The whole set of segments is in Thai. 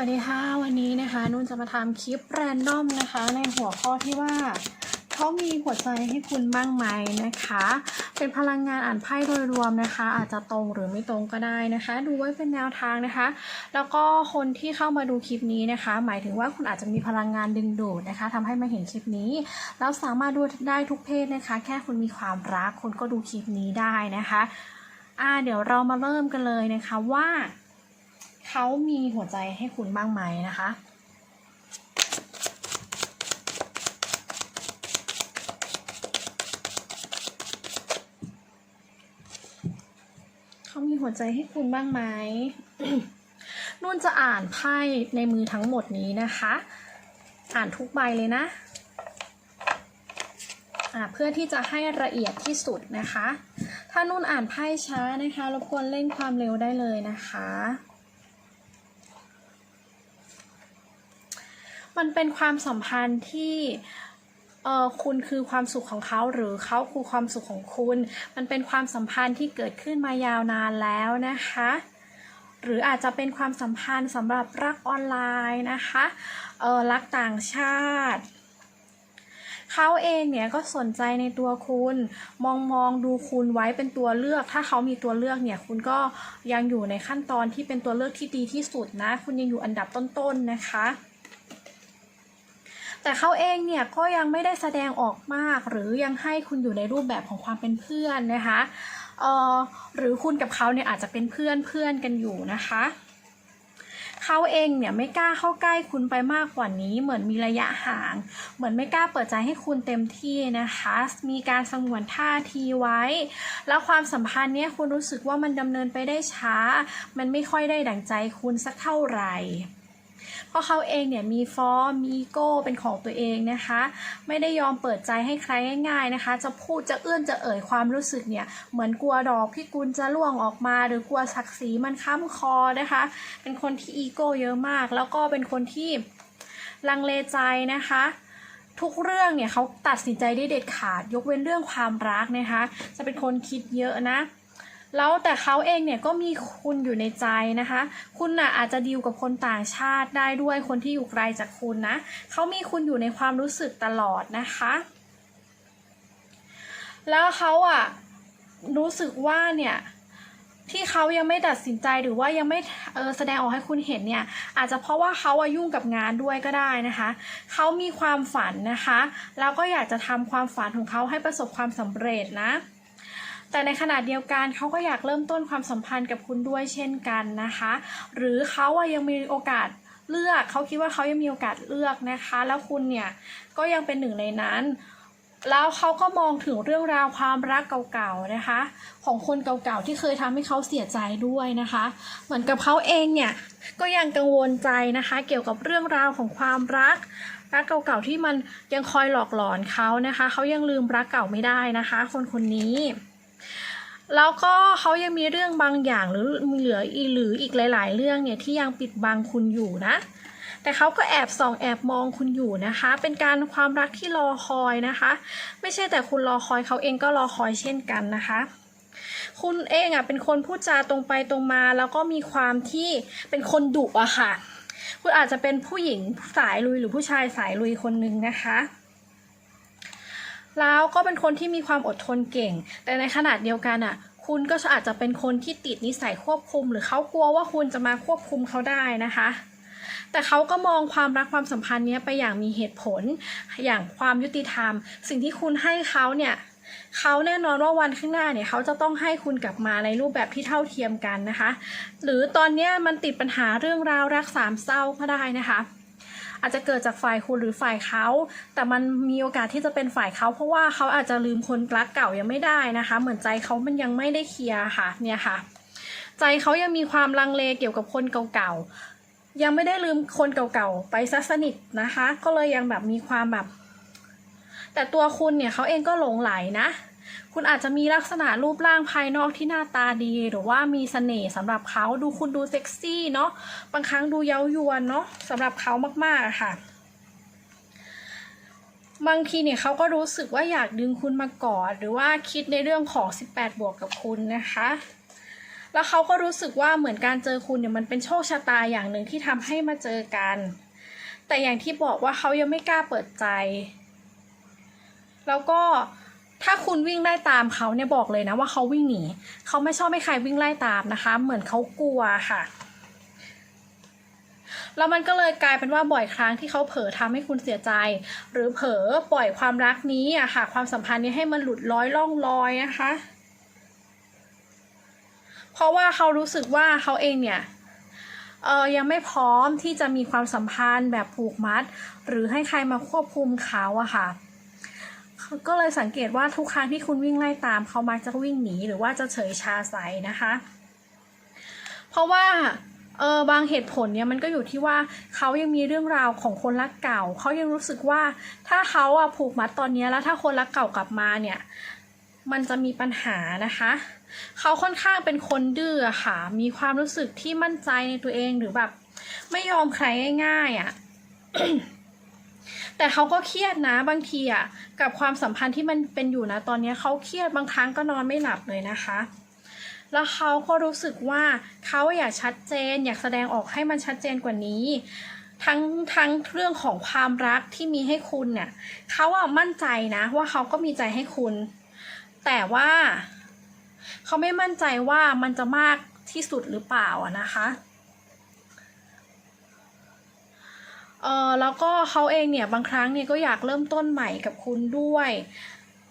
สวัสดีค่ะ วันนี้นะคะนุ่นจะมาทำคลิปแรนดอมนะคะ ในหัวข้อที่ว่าเขามีหัวใจให้คุณบ้างไหมนะคะ เป็นพลังงานอ่านไพ่โดยรวมนะคะ อาจจะตรงหรือไม่ตรงก็ได้นะคะ ดูไว้เป็นแนวทางนะคะ แล้วก็คนที่เข้ามาดูคลิปนี้นะคะ หมายถึงว่าคุณอาจจะมีพลังงานดึงดูดนะคะทำให้มาเห็นคลิปนี้แล้วสามารถดูได้ทุกเพศนะคะ แค่คุณมีความรักคุณก็ดูคลิปนี้ได้นะคะอ่าเดี๋ยวเรามาเริ่มกันเลยนะคะว่า เขามีหัวใจให้คุณบ้างไหมนะคะ เขามีหัวใจให้คุณบ้างไหมนุ่นจะอ่านไพ่ในมือทั้งหมดนี้นะคะ อ่านทุกใบเลยนะเพื่อที่จะให้ละเอียดที่สุดนะคะ ถ้านุ่นอ่านไพ่ช้านะคะรบกวนเร่งความเร็วได้เลยนะคะ มันเป็นความสัมพันธ์ที่เออคุณคือความสุขของเขาหรือเขาคือความสุขของคุณ มันเป็นความสัมพันธ์ที่เกิดขึ้นมายาวนานแล้วนะคะ หรืออาจจะเป็นความสัมพันธ์สำหรับรักออนไลน์นะคะเออรักต่างชาติเขาเองเนี่ยก็สนใจในตัวคุณ มองมองดูคุณไว้เป็นตัวเลือก ถ้าเขามีตัวเลือกเนี่ยคุณก็ยังอยู่ในขั้นตอนที่เป็นตัวเลือกที่ดีที่สุดนะ คุณยังอยู่อันดับต้นๆนะคะ แต่เขาเองเนี่ยก็ยังไม่ได้แสดงออกมาก หรือยังให้คุณอยู่ในรูปแบบของความเป็นเพื่อนนะคะเอ่อหรือคุณกับเขาเนี่ยอาจจะเป็นเพื่อนเพื่อนกันอยู่นะคะเขาเองเนี่ยไม่กล้าเข้าใกล้คุณไปมากกว่านี้ เหมือนมีระยะห่าง เหมือนไม่กล้าเปิดใจให้คุณเต็มที่นะคะ มีการสงวนท่าทีไว้ แล้วความสัมพันธ์เนี้ยคุณรู้สึกว่ามันดำเนินไปได้ช้า มันไม่ค่อยได้ดั่งใจคุณสักเท่าไหร่ ราะเขาเองเนี่ยมีฟอร์มมีโก้เป็นของตัวเองนะคะ ไม่ได้ยอมเปิดใจให้ใครง่าย ๆนะคะ จะพูดจะเอื้อนจะเอ่ยความรู้สึกเนี่ยเหมือนกลัวดอกพิกุลจะล่วงออกมา หรือกลัวศักดิ์ศรีมันค้ำคอนะคะ เป็นคนที่อีโก้เยอะมาก แล้วก็เป็นคนที่ลังเลใจนะคะทุกเรื่องเนี่ยเขาตัดสินใจได้เด็ดขาด ยกเว้นเรื่องความรักนะคะ จะเป็นคนคิดเยอะนะ แล้วแต่เขาเองเนี่ยก็มีคุณอยู่ในใจนะคะ คุณน่ะอาจจะดีลกับคนต่างชาติได้ด้วยคนที่อยู่ไกลจากคุณนะเขามีคุณอยู่ในความรู้สึกตลอดนะคะ แล้วเขาอะรู้สึกว่าเนี่ยที่เขายังไม่ตัดสินใจหรือว่ายังไม่เออแสดงออกให้คุณเห็นเนี่ย อาจจะเพราะว่าเขาอายุ่งกับงานด้วยก็ได้นะคะ เขามีความฝันนะคะ แล้วก็อยากจะทำความฝันของเขาให้ประสบความสำเร็จนะ แต่ในขณะเดียวกันเขาก็อยากเริ่มต้นความสัมพันธ์กับคุณด้วยเช่นกันนะคะ หรือเขาอะยังมีโอกาสเลือกเขาคิดว่าเขายังมีโอกาสเลือกนะคะ แล้วคุณเนี่ยก็ยังเป็นหนึ่งในนั้น แล้วเขาก็มองถึงเรื่องราวความรักเก่าๆนะคะ ของคนเก่าๆที่เคยทำให้เขาเสียใจด้วยนะคะ เหมือนกับเขาเองเนี่ยก็ยังกังวลใจนะคะ เกี่ยวกับเรื่องราวของความรักรักเก่าๆที่มันยังคอยหลอกหลอนเขานะคะเขายังลืมรักเก่าไม่ได้นะคะ คนคนนี้ แล้วก็เขายังมีเรื่องบางอย่างหรือเหลืออีหรืออีกหลาย ๆ เรื่องเนี่ยที่ยังปิดบังคุณอยู่นะ แต่เขาก็แอบส่องแอบมองคุณอยู่นะคะ เป็นการความรักที่รอคอยนะคะ ไม่ใช่แต่คุณรอคอยเขาเองก็รอคอยเช่นกันนะคะคุณเองอะเป็นคนพูดจาตรงไปตรงมา แล้วก็มีความที่เป็นคนดุอะค่ะ คุณอาจจะเป็นผู้หญิงสายลุยหรือผู้ชายสายลุยคนหนึ่งนะคะ แล้วก็เป็นคนที่มีความอดทนเก่ง แต่ในขนาดเดียวกันอะ คุณก็อาจจะเป็นคนที่ติดนิสัยควบคุม หรือเขากลัวว่าคุณจะมาควบคุมเขาได้นะคะ แต่เขาก็มองความรักความสัมพันธ์เนี้ยไปอย่างมีเหตุผล อย่างความยุติธรรม สิ่งที่คุณให้เขาเนี่ยเขาแน่นอนว่าวันข้างหน้าเนี่ยเขาจะต้องให้คุณกลับมาในรูปแบบที่เท่าเทียมกันนะคะ หรือตอนเนี้ยมันติดปัญหาเรื่องราวรักสามเศร้าก็ได้นะคะ อาจจะเกิดจากฝ่ายคุณหรือฝ่ายเขา แต่มันมีโอกาสที่จะเป็นฝ่ายเขา เพราะว่าเขาอาจจะลืมคนรักเก่ายังไม่ได้นะคะ เหมือนใจเขามันยังไม่ได้เคลียร์ค่ะเนี่ยค่ะ ใจเขายังมีความลังเลเกี่ยวกับคนเก่าๆยังไม่ได้ลืมคนเก่าๆไปซะสนิทนะคะ ก็เลยยังแบบมีความแบบแต่ตัวคุณเนี่ยเขาเองก็หลงไหลนะ คุณอาจจะมีลักษณะรูปร่างภายนอกที่หน้าตาดี หรือว่ามีเสน่ห์สำหรับเขาดูคุณดูเซ็กซี่เนาะบางครั้งดูเย้ายวนเนาะสำหรับเขามากๆอะค่ะ บางทีเนี่ยเขาก็รู้สึกว่าอยากดึงคุณมากอดหรือว่าคิดในเรื่องของ 18 บวกกับคุณนะคะแล้วเขาก็รู้สึกว่าเหมือนการเจอคุณเนี่ยมันเป็นโชคชะตาอย่างหนึ่งที่ทำให้มาเจอกัน แต่อย่างที่บอกว่าเขายังไม่กล้าเปิดใจ แล้วก็ ถ้าคุณวิ่งไล่ตามเขาเนี่ยบอกเลยนะว่าเขาวิ่งหนีเขาไม่ชอบให้ใครวิ่งไล่ตามนะคะ เหมือนเขากลัวค่ะ แล้วมันก็เลยกลายเป็นว่าบ่อยครั้งที่เขาเผลอทำให้คุณเสียใจ หรือเผลอปล่อยความรักนี้อะค่ะ ความสัมพันธ์นี้ให้มันหลุดร้อยล่องลอยนะคะ เพราะว่าเขารู้สึกว่าเขาเองเนี่ยเออยังไม่พร้อมที่จะมีความสัมพันธ์แบบผูกมัด หรือให้ใครมาควบคุมเขาอะค่ะ ก็เลยสังเกตว่าทุกครั้งที่คุณวิ่งไล่ตามเขามักจะวิ่งหนีหรือว่าจะเฉยชาใสนะคะ เพราะว่าเออบางเหตุผลเนี่ยมันก็อยู่ที่ว่าเขายังมีเรื่องราวของคนรักเก่า เขายังรู้สึกว่าถ้าเขาอะผูกมัดตอนนี้แล้วถ้าคนรักเก่ากลับมาเนี่ยมันจะมีปัญหานะคะ เขาค่อนข้างเป็นคนดื้อค่ะ มีความรู้สึกที่มั่นใจในตัวเองหรือแบบ ไม่ยอมใครง่ายๆอะ แต่เขาก็เครียดนะบางทีอะกับความสัมพันธ์ที่มันเป็นอยู่นะตอนนี้เขาเครียดบางครั้งก็นอนไม่หลับเลยนะคะ แล้วเขาก็รู้สึกว่าเขาอยากชัดเจน อยากแสดงออกให้มันชัดเจนกว่านี้ ทั้งทั้งเรื่องของความรักที่มีให้คุณเนี่ยเขาอะมั่นใจนะ ว่าเขาก็มีใจให้คุณ แต่ว่าเขาไม่มั่นใจว่ามันจะมากที่สุดหรือเปล่านะคะ เออแล้วก็เขาเองเนี่ยบางครั้งเนี่ยก็อยากเริ่มต้นใหม่กับคุณด้วย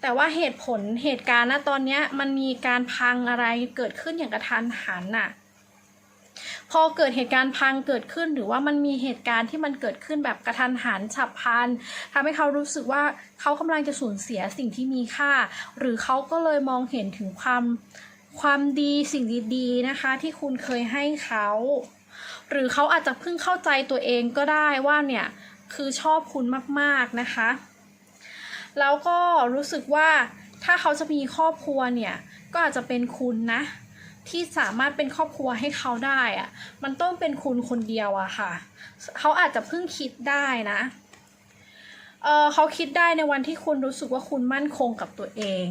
แต่ว่าเหตุผลเหตุการณ์นะตอนเนี้ยมันมีการพังอะไรเกิดขึ้นอย่างกระทันหันน่ะพอเกิดเหตุการณ์พังเกิดขึ้นหรือว่ามันมีเหตุการณ์ที่มันเกิดขึ้นแบบกระทันหันฉับพลันทำให้เขารู้สึกว่าเขากำลังจะสูญเสียสิ่งที่มีค่า หรือเขาก็เลยมองเห็นถึงความความดีสิ่งดีๆนะคะ ที่คุณเคยให้เขา หรือเขาอาจจะเพิ่งเข้าใจตัวเองก็ได้ว่าเนี่ยคือชอบคุณมากๆนะคะ แล้วก็รู้สึกว่าถ้าเขาจะมีครอบครัวเนี่ยก็อาจจะเป็นคุณนะ ที่สามารถเป็นครอบครัวให้เขาได้อะมันต้องเป็นคุณคนเดียวอะค่ะ เขาอาจจะเพิ่งคิดได้นะเออเขาคิดได้ในวันที่คุณรู้สึกว่าคุณมั่นคงกับตัวเอง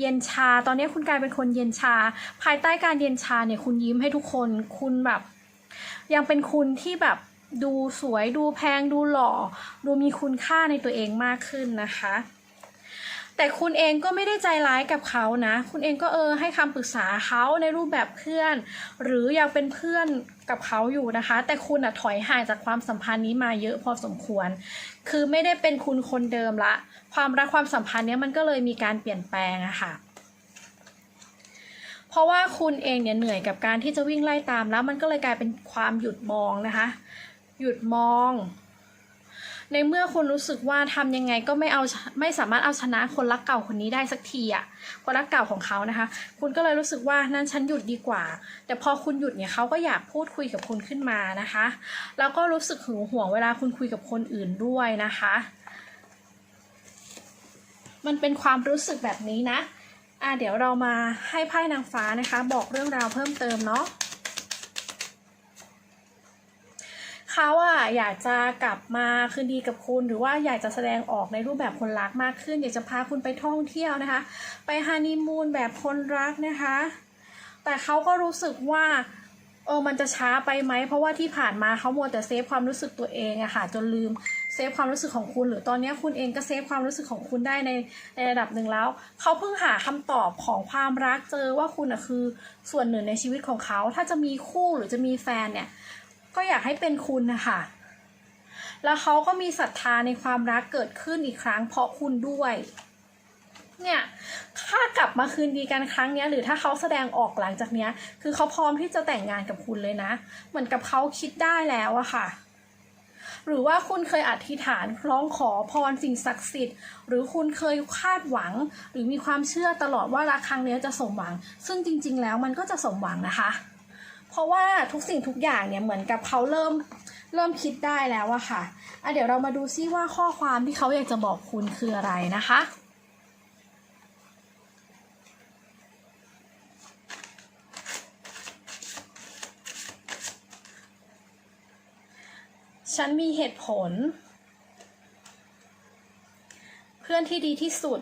เย็นชา ตอนนี้คุณกลายเป็นคนเย็นชา ภายใต้การเย็นชาเนี่ยคุณยิ้มให้ทุกคน คุณแบบ ยังเป็นคุณที่แบบดูสวยดูแพงดูหล่อ ดูมีคุณค่าในตัวเองมากขึ้นนะคะ แต่คุณเองก็ไม่ได้ใจร้ายกับเขานะ คุณเองก็เออให้คำปรึกษาเขาในรูปแบบเพื่อน หรือยังเป็นเพื่อนกับเขาอยู่นะคะ แต่คุณอะถอยห่างจากความสัมพันธ์นี้มาเยอะพอสมควร คือไม่ได้เป็นคุณคนเดิมละ ความรักความสัมพันธ์เนี้ยมันก็เลยมีการเปลี่ยนแปลงอะค่ะ เพราะว่าคุณเองเนี่ยเหนื่อยกับการที่จะวิ่งไล่ตามแล้วมันก็เลยกลายเป็นความหยุดมองนะคะ หยุดมอง ในเมื่อคุณรู้สึกว่าทำยังไงก็ไม่เอาไม่สามารถเอาชนะคนรักเก่าคนนี้ได้สักทีอะคนรักเก่าของเขานะคะ คุณก็เลยรู้สึกว่านั่นฉันหยุดดีกว่า แต่พอคุณหยุดเนี่ยเขาก็อยากพูดคุยกับคุณขึ้นมานะคะ แล้วก็รู้สึกหึงหวงเวลาคุณคุยกับคนอื่นด้วยนะคะ มันเป็นความรู้สึกแบบนี้นะ อะเดี๋ยวเรามาให้ไพ่นางฟ้านะคะ บอกเรื่องราวเพิ่มเติมเนาะเขาอะอยากจะกลับมาคืนดีกับคุณหรือว่าอยากจะแสดงออกในรูปแบบคนรักมากขึ้น อยากจะพาคุณไปท่องเที่ยวนะคะ ไปฮันนีมูนแบบคนรักนะคะ แต่เขาก็รู้สึกว่าเออมันจะช้าไปไหม เพราะว่าที่ผ่านมาเขามัวแต่เซฟความรู้สึกตัวเองอะค่ะ จนลืม เซฟความรู้สึกของคุณ หรือตอนนี้คุณเองก็เซฟความรู้สึกของคุณได้ในในระดับหนึ่งแล้ว เขาเพิ่งหาคำตอบของความรักเจอว่าคุณอะคือส่วนหนึ่งในชีวิตของเขา ถ้าจะมีคู่หรือจะมีแฟนเนี่ย ก็อยากให้เป็นคุณนะคะแล้วเขาก็มีศรัทธาในความรักเกิดขึ้นอีกครั้งเพราะคุณด้วยเนี่ยถ้ากลับมาคืนดีกันครั้งนี้หรือถ้าเขาแสดงออกหลังจากเนี้ย คือเขาพร้อมที่จะแต่งงานกับคุณเลยนะ เหมือนกับเขาคิดได้แล้วอะค่ะ หรือว่าคุณเคยอธิษฐานร้องขอพรสิ่งศักดิ์สิทธิ์ หรือคุณเคยคาดหวัง หรือมีความเชื่อตลอดว่ารักครั้งนี้จะสมหวัง ซึ่งจริง ๆ แล้วมันก็จะสมหวังนะคะ เพราะว่าทุกสิ่งทุกอย่างเนี่ยเหมือนกับเขาเริ่มเริ่มคิดได้แล้วอะค่ะอะ เดี๋ยวเรามาดูซิว่าข้อความที่เขาอยากจะบอกคุณคืออะไรนะคะ ฉันมีเหตุผล เพื่อนที่ดีที่สุด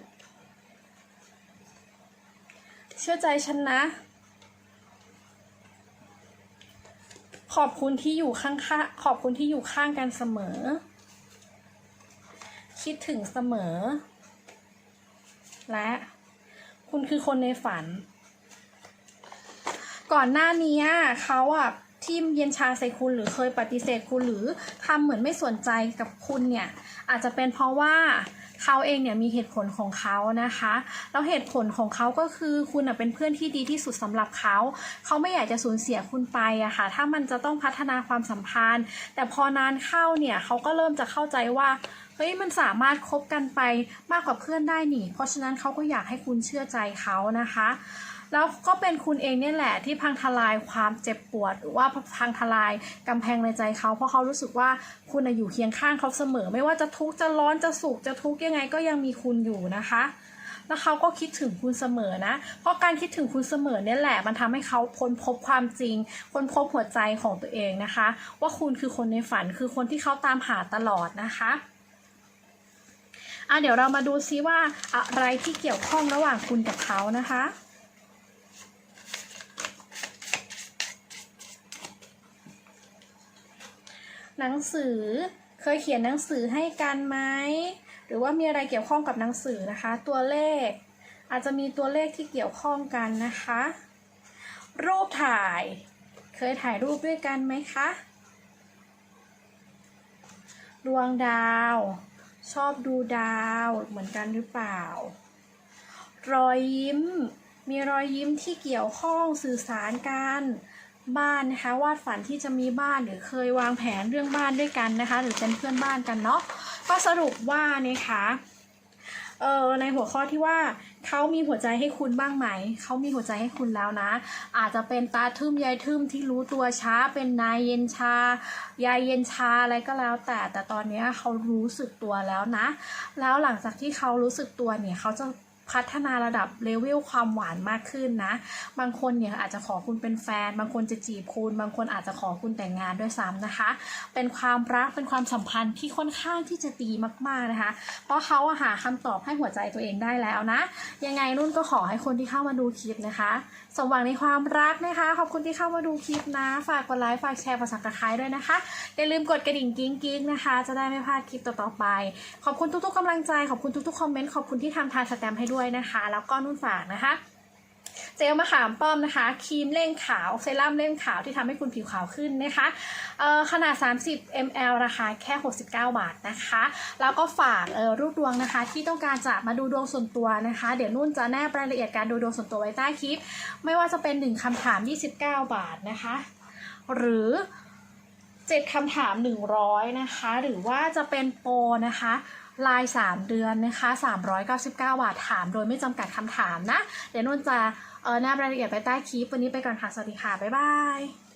เชื่อใจฉันนะ ขอบคุณที่อยู่ข้างๆขอบคุณที่อยู่ข้างกันเสมอ คิดถึงเสมอ และคุณคือคนในฝัน ก่อนหน้านี้เขาอะ ทิมเย็นชาใส่คุณหรือเคยปฏิเสธคุณหรือทำเหมือนไม่สนใจกับคุณเนี่ยอาจจะเป็นเพราะว่าเขาเองเนี่ยมีเหตุผลของเขานะคะ แล้วเหตุผลของเขาก็คือคุณเป็นเพื่อนที่ดีที่สุดสำหรับเขา เขาไม่อยากจะสูญเสียคุณไปอะค่ะ ถ้ามันจะต้องพัฒนาความสัมพันธ์ แต่พอนานเข้าเนี่ยเขาก็เริ่มจะเข้าใจว่าเฮ้ยมันสามารถคบกันไปมากกว่าเพื่อนได้นี่ เพราะฉะนั้นเขาก็อยากให้คุณเชื่อใจเขานะคะ แล้วก็เป็นคุณเองเนี่ยแหละที่พังทลายความเจ็บปวด หรือว่าพังทลายกำแพงในใจเขา เพราะเขารู้สึกว่าคุณอยู่เคียงข้างเขาเสมอ ไม่ว่าจะทุกข์จะร้อนจะสุขจะทุกข์ยังไงก็ยังมีคุณอยู่นะคะแล้วเขาก็คิดถึงคุณเสมอนะ เพราะการคิดถึงคุณเสมอเนี่ยแหละ มันทำให้เขาค้นพบความจริง ค้นพบหัวใจของตัวเองนะคะ ว่าคุณคือคนในฝันคือคนที่เขาตามหาตลอดนะคะอะเดี๋ยวเรามาดูซิว่าอะไรที่เกี่ยวข้องระหว่างคุณกับเขานะคะ หนังสือ เคยเขียนหนังสือให้กันไหมหรือว่ามีอะไรเกี่ยวข้องกับหนังสือนะคะ ตัวเลข อาจจะมีตัวเลขที่เกี่ยวข้องกันนะคะ รูปถ่าย เคยถ่ายรูปด้วยกันไหมคะดวงดาว ชอบดูดาวเหมือนกันหรือเปล่า รอยยิ้ม มีรอยยิ้มที่เกี่ยวข้องสื่อสารกัน บ้านนะคะวาดฝันที่จะมีบ้านหรือเคยวางแผนเรื่องบ้านด้วยกันนะคะ หรือเป็นเพื่อนบ้านกันเนาะก็สรุปว่านะคะเออในหัวข้อที่ว่าเขามีหัวใจให้คุณบ้างไหม เขามีหัวใจให้คุณแล้วนะ อาจจะเป็นตาทึมยายทึมที่รู้ตัวช้า เป็นนายเย็นชา ยายเย็นชาอะไรก็แล้วแต่แต่ตอนนี้เขารู้สึกตัวแล้วนะ แล้วหลังจากที่เขารู้สึกตัวเนี่ยเขาจะ พัฒนาระดับเลเวลความหวานมากขึ้นนะ บางคนเนี่ยอาจจะขอคุณเป็นแฟน บางคนจะจีบคุณ บางคนอาจจะขอคุณแต่งงานด้วยซ้ำนะคะ เป็นความรักเป็นความสัมพันธ์ที่ค่อนข้างที่จะดีมากๆนะคะ เพราะเขาหาคำตอบให้หัวใจตัวเองได้แล้วนะ ยังไงนุ่นก็ขอให้คนที่เข้ามาดูคลิปนะคะสมหวังในความรักนะคะ ขอบคุณที่เข้ามาดูคลิปนะ ฝากกดไลค์ฝากแชร์ฝากสับสไครด้วยนะคะอย่าลืมกดกระดิ่งกิ้งกิ้งนะคะ จะได้ไม่พลาดคลิปต่อๆไป ขอบคุณทุกๆกำลังใจขอบคุณทุกๆคอมเมนต์ขอบคุณที่ทำทานสแตมป์ให้ด้วยนะคะ แล้วก็นุ่นฝากนะคะ เจลมะขามป้อมนะคะ ครีมเร่งขาว เซรั่มเร่งขาวที่ทำให้คุณผิวขาวขึ้นนะคะขนาด 30 ml ราคาแค่ 69 บาทนะคะ แล้วก็ฝากรูปดวงนะคะ ที่ต้องการจะมาดูดวงส่วนตัวนะคะ เดี๋ยวนุ่นจะแนบรายละเอียดการดูดวงส่วนตัวไว้ใต้คลิป ไม่ว่าจะเป็น 1คำถาม 29 บาทนะคะ หรือ7คำถาม 100 นะคะ หรือว่าจะเป็นโปรนะคะ ลาย 3 เดือนนะคะ 399 บาทถาม โดยไม่จำกัดคำถามนะ เดี๋ยวนุ่นจะเออนบรายละเอียดไปใต้คลิป วันนี้ไปก่อนค่ะ สวัสดีค่ะ บ๊ายบาย